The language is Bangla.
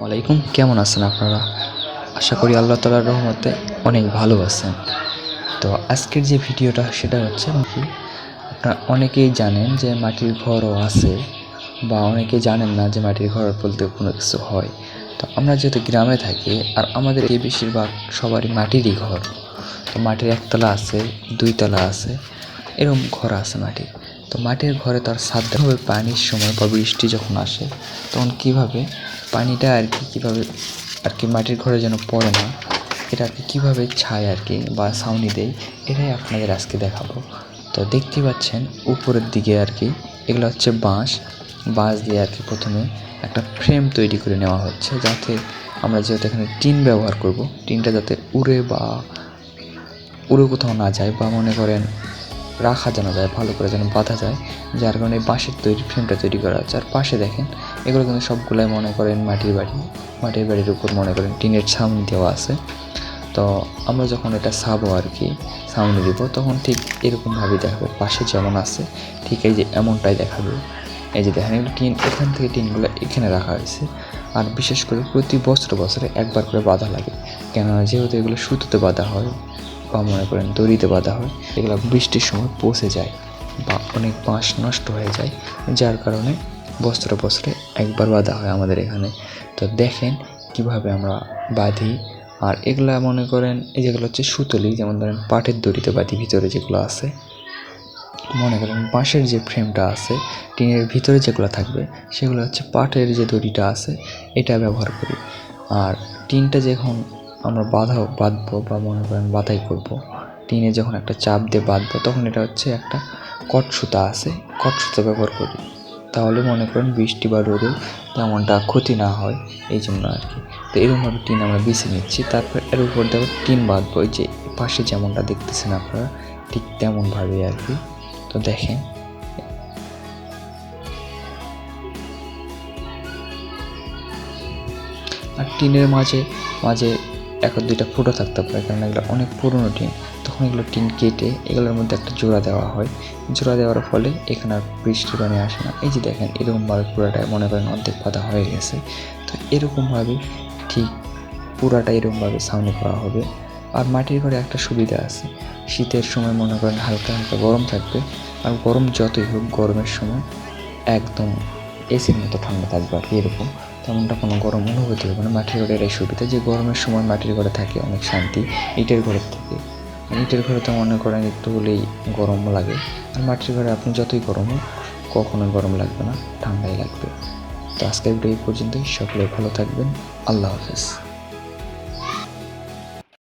ওয়ালাইকুম, কেমন আছেন আপনারা? আশা করি আল্লাহ তালার রহমতে অনেক ভালো আছেন। তো আজকের যে ভিডিওটা, সেটা হচ্ছে কি আপনারা অনেকেই জানেন যে মাটির ঘরও আছে, বা অনেকেই জানেন না যে মাটির ঘর বলতে কোনো কিছু হয়। তো আমরা যেহেতু গ্রামে থাকি, আর আমাদের এই বেশিরভাগ সবারই মাটিরই ঘর। তো মাটির একতলা আছে, দুইতলা আছে, এরকম ঘর আছে মাটির তো মাটির ঘরে তার সাধ্যা হবে পানির সময় বা বৃষ্টি যখন আসে, তখন কীভাবে পানিটা আর কি কীভাবে আর কি মাটির ঘরে যেন পড়ে না, এটা আর কি কীভাবে ছায় আর কি বা ছাউনি দেয়, এটাই আপনাদের আজকে দেখাবো। তো দেখতে পাচ্ছেন, উপরের দিকে আর কি, এগুলো হচ্ছে বাঁশ। বাঁশ দিয়ে আর কি প্রথমে একটা ফ্রেম তৈরি করে নেওয়া হচ্ছে, যাতে আমরা যেহেতু এখানে টিন ব্যবহার করব, টিনটা যাতে উড়ে বা উড়ে কোথাও না যায় বা মনে করেন রাখা যেন যায়, ভালো করে যেন বাঁধা যায়, যার কারণে বাঁশের তৈরি ফ্রেমটা তৈরি করা হচ্ছে। আর পাশে দেখেন এগুলো কিন্তু সবগুলাই মনে করেন মাটির বাড়ি। মাটির বাড়ির উপর মনে করেন টিনের ছাউনি দেওয়া আছে। তো আমরা যখন এটা ছাবো আর কি, ছাউনি দিব, তখন ঠিক এরকমভাবেই দেখাবে। পাশে যেমন আছে, ঠিক এই যে এমনটাই দেখাবে। এই যে দেখেন, এগুলো টিন, এখান থেকে টিনগুলো এখানে রাখা হয়েছে। আর বিশেষ করে প্রতি বছর বছরে একবার করে বাঁধা লাগে। কেননা যেহেতু এগুলো সুতোতে বাঁধা হয় বা মনে করেন দড়িতে বাঁধা হয়, এগুলো বৃষ্টির সময় পচে যায় বা অনেক বাঁশ নষ্ট হয়ে যায়। যার কারণে বছরে বছরে একবার বাঁধা হয় আমাদের এখানে। তো দেখেন কীভাবে আমরা বাঁধি। আর এগুলা মনে করেন, এই যেগুলো হচ্ছে সুতলি, যেমন ধরেন পাটের দড়িতে বাঁধি, ভিতরে যেগুলো আছে, মনে করেন বাঁশের যে ফ্রেমটা আছে, টিনের ভিতরে যেগুলো থাকবে, সেগুলো হচ্ছে পাটের যে দড়িটা আছে, এটা ব্যবহার করি। আর টিনটা যখন আমরা বাঁধা বাঁধবো বা মনে করেন বাঁধাই করব, টিনে যখন একটা চাপ দিয়ে বাঁধবো, তখন এটা হচ্ছে একটা কট সুতা আছে, কট সুতা ব্যবহার করি। তাহলে মনে করেন বৃষ্টি বা রোদে তেমনটা ক্ষতি না হয়, এই জন্য আর কি। তো এরকমভাবে টিন আমরা বেছে নিচ্ছি। তারপর এর উপর দেখো টিন বাঁধবো যে পাশে যেমনটা দেখতেছেন আপনারা, ঠিক তেমনভাবে আর কি। তো দেখেন। আর টিনের মাঝে মাঝে আর দুইটা ফুটো থাকতে পারে, কারণ এগুলো অনেক পুরনো টিন। তখন এগুলো টিন কেটে এগুলোর মধ্যে একটা জোড়া দেওয়া হয়। জোড়া দেওয়ার ফলে এখানে আর বৃষ্টি পানি আসে না। এই যে দেখেন, এরকমভাবে পুরাটা মনে করেন অর্ধেক পাতা হয়ে গেছে। তো এরকমভাবে ঠিক পুরাটা এরকমভাবে সামনে করা হবে। আর মাটির ঘরে একটা সুবিধা আছে। শীতের সময় মনে করেন হালকা হালকা গরম থাকবে। আর গরম যতই হোক, গরমের সময় একদম এসির মতো ঠান্ডা থাকবে আর কি এরকম। তেমনটা কোনো গরম অনুভূতি হবে না। মাটির ঘরের এই সুবিধা যে গরমের সময় মাটির ঘরে থাকে অনেক শান্তি, ইটের ঘরের থেকে। ইটের ঘরে তো মনে করেন একটু হলেই গরম লাগে। আর মাটির ঘরে আপনি যতই গরম হোক কখনোই গরম লাগবে না, ঠান্ডাই লাগবে। তো আজকের ভিডিও এই পর্যন্তই। সকলে ভালো থাকবেন। আল্লাহ হাফেজ।